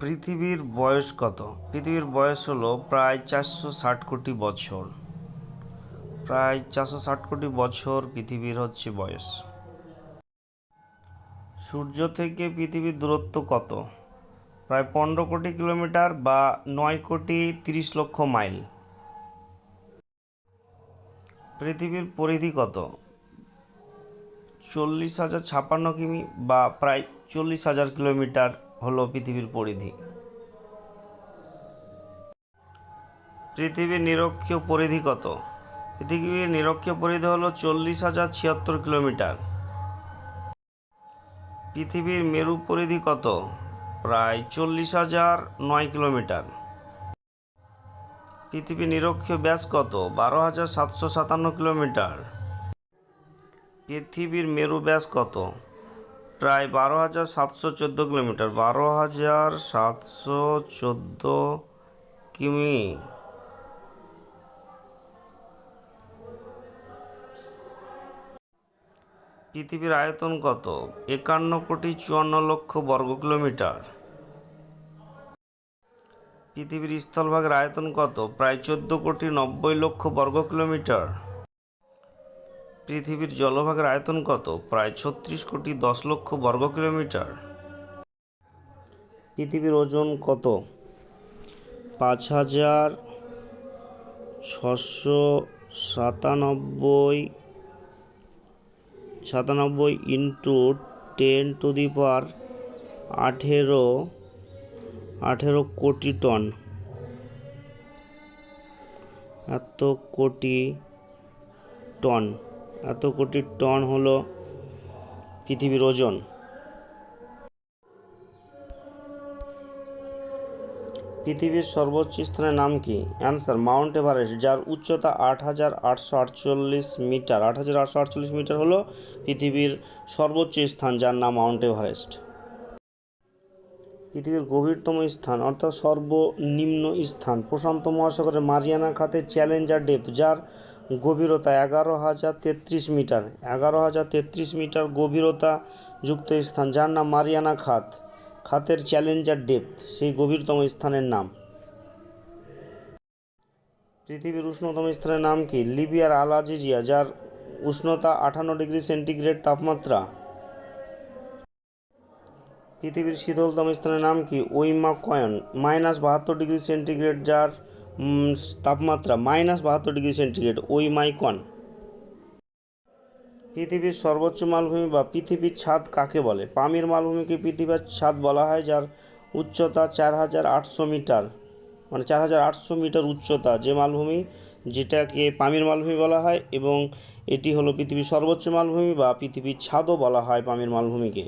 পৃথিবীর বয়স কত? পৃথিবীর বয়স হলো প্রায় চারশো ষাট কোটি বছর। প্রায় চারশো ষাট কোটি বছর পৃথিবীর হচ্ছে বয়স। সূর্য থেকে পৃথিবীর দূরত্ব কত? প্রায় পনেরো কোটি কিলোমিটার বা নয় কোটি তিরিশ লক্ষ মাইল। পৃথিবীর পরিধি কত? চল্লিশ হাজার ছাপান্ন কিমি বা প্রায় চল্লিশ হাজার কিলোমিটার হলো পৃথিবীর পরিধি। পৃথিবীর নিরক্ষীয় পরিধি কত? পৃথিবীর নিরক্ষীয় পরিধি হলো চল্লিশ হাজার ছিয়াত্তর কিলোমিটার। পৃথিবীর মেরু পরিধি কত? প্রায় চল্লিশ হাজার নয় কিলোমিটার। পৃথিবীর নিরক্ষীয় ব্যাস কত? বারো হাজার সাতশো সাতান্ন কিলোমিটার। পৃথিবীর মেরু ব্যাস কত? প্রায় বারো হাজার সাতশো চোদ্দ কিলোমিটার, বারো হাজার সাতশো চোদ্দ কিমি। পৃথিবীর আয়তন কত? একান্ন কোটি চুয়ান্ন লক্ষ বর্গ কিলোমিটার। পৃথিবীর স্থলভাগের আয়তন কত? প্রায় চোদ্দ কোটি নব্বই লক্ষ বর্গ কিলোমিটার। পৃথিবীর জলভাগের আয়তন কত? প্রায় ছত্রিশ কোটি দশ লক্ষ বর্গ কিলোমিটার। পৃথিবীর ওজন কত? পাঁচ হাজার ছশো সাতানব্বই সাতানব্বই into ten to the power আঠেরো আঠেরো কোটি টন। এত কোটি টন। এত কোটি টন হলো পৃথিবীর ওজন। পৃথিবীর সর্বোচ্চ স্থানের নাম কি? অ্যান্সার, মাউন্ট এভারেস্ট, যার উচ্চতা আট হাজার আটশো আটচল্লিশ মিটার। আট হাজার আটশো আটচল্লিশ মিটার হলো পৃথিবীর সর্বোচ্চ স্থান, যার নাম মাউন্ট এভারেস্ট। পৃথিবীর গভীরতম স্থান, অর্থাৎ সর্বনিম্ন স্থান, প্রশান্ত মহাসাগরের মারিয়ানা খাতে চ্যালেঞ্জার ডেপ যার গভীরতা এগারো হাজার তেত্রিশ মিটার। এগারো হাজার তেত্রিশ মিটার গভীরতা যুক্ত স্থান। যার নাম মারিয়ানা খাত। খাতের চ্যালেঞ্জার ডেপথ, সেই গভীরতম স্থানের নাম। পৃথিবীর উষ্ণতম স্থানের নাম কি? লিবিয়ার আল আজিজিয়া যার উষ্ণতা আটান্ন ডিগ্রি সেন্টিগ্রেড তাপমাত্রা। পৃথিবীর শীতলতম স্থানের নাম কি? ওইমা কয়ন মাইনাস বাহাত্তর ডিগ্রি সেন্টিগ্রেড, যার তাপমাত্রা মাইনাস বাহাত্তর ডিগ্রি সেন্টিগ্রেড, ওই মাইকন। পৃথিবীর সর্বোচ্চ মালভূমি বা পৃথিবীর ছাদ কাকে বলে? পামির মালভূমিকে পৃথিবীর ছাদ বলা হয়, যার উচ্চতা চার হাজার আটশো মিটার। মানে চার হাজার আটশো মিটার উচ্চতা যে মালভূমি, যেটাকে পামির মালভূমি বলা হয়, এবং এটি হলো পৃথিবীর সর্বোচ্চ মালভূমি বা পৃথিবীর ছাদও বলা হয় পামির মালভূমিকে।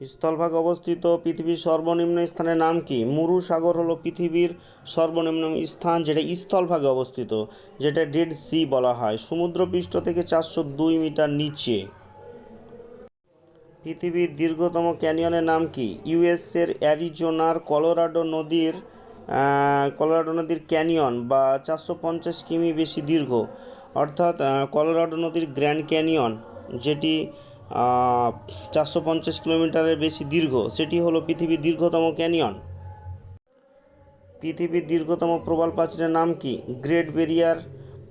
স্থলভাগে অবস্থিত পৃথিবীর সর্বনিম্ন স্থানের নাম কি? মুরু সাগর হলো পৃথিবীর সর্বনিম্ন স্থান যেটা স্থলভাগে অবস্থিত, যেটা ডেড সি বলা হয়। সমুদ্রপৃষ্ঠ থেকে চারশো দুই মিটার নিচে। পৃথিবীর দীর্ঘতম ক্যানিয়নের নাম কি? ইউএসের অ্যারিজোনার কলোরাডো নদীর কলোরাডো নদীর ক্যানিয়ন বা চারশো পঞ্চাশ কিমি বেশি দীর্ঘ। অর্থাৎ কলোরাডো নদীর গ্র্যান্ড ক্যানিয়ন, যেটি চারশো পঞ্চাশ কিলোমিটারের বেশি দীর্ঘ, সেটি হলো পৃথিবীর দীর্ঘতম ক্যানিয়ন। পৃথিবীর দীর্ঘতম প্রবাল প্রাচীরের নাম কি? গ্রেট বেরিয়ার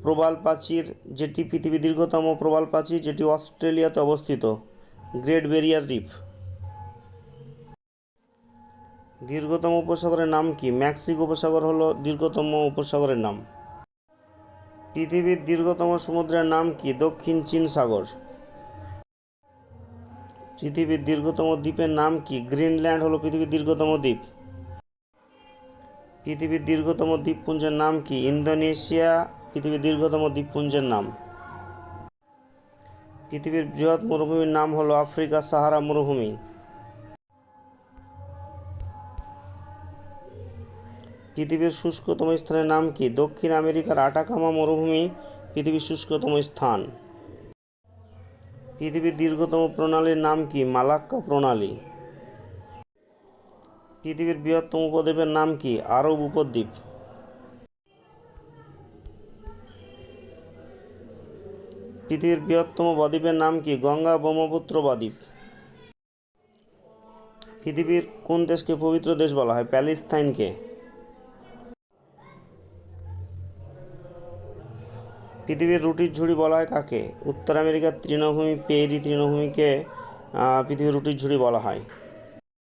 প্রবাল প্রাচীর, যেটি পৃথিবীর দীর্ঘতম প্রবাল প্রাচীর, যেটি অস্ট্রেলিয়াতে অবস্থিত। গ্রেট বেরিয়ার রিফ দীর্ঘতম উপসাগরের নাম কি? ম্যাক্সিক উপসাগর হলো দীর্ঘতম উপসাগরের নাম। পৃথিবীর দীর্ঘতম সমুদ্রের নাম কি? দক্ষিণ চীন সাগর। পৃথিবীর দীর্ঘতম দ্বীপের নাম কি? গ্রিনল্যান্ড হলো পৃথিবীর দীর্ঘতম দ্বীপ। পৃথিবীর দীর্ঘতম দ্বীপপুঞ্জের নাম কি? ইন্দোনেশিয়া, পৃথিবীর দীর্ঘতম দ্বীপপুঞ্জের নাম। পৃথিবীর বৃহৎ মরুভূমির নাম হলো আফ্রিকা সাহারা মরুভূমি। পৃথিবীর শুষ্কতম স্থানের নাম কি? দক্ষিণ আমেরিকার আটাকামা মরুভূমি, পৃথিবীর শুষ্কতম স্থান। পৃথিবীর দীর্ঘতম প্রণালীর নাম কি? মালাক্কা প্রণালী। পৃথিবীর বৃহত্তম উপদ্বীপের নাম কি? আরব উপদ্বীপ। পৃথিবীর বৃহত্তম বদ্বীপের নাম কি? গঙ্গা ব্রহ্মপুত্র বদ্বীপ। পৃথিবীর কোন দেশকে পবিত্র দেশ বলা হয়? প্যালেস্তাইনকে। পৃথিবীর রুটির ঝুড়ি বলা হয় কাকে উত্তর আমেরিকার তৃণভূমি, পেরি তৃণভূমিকে পৃথিবীর রুটির ঝুড়ি বলা হয়।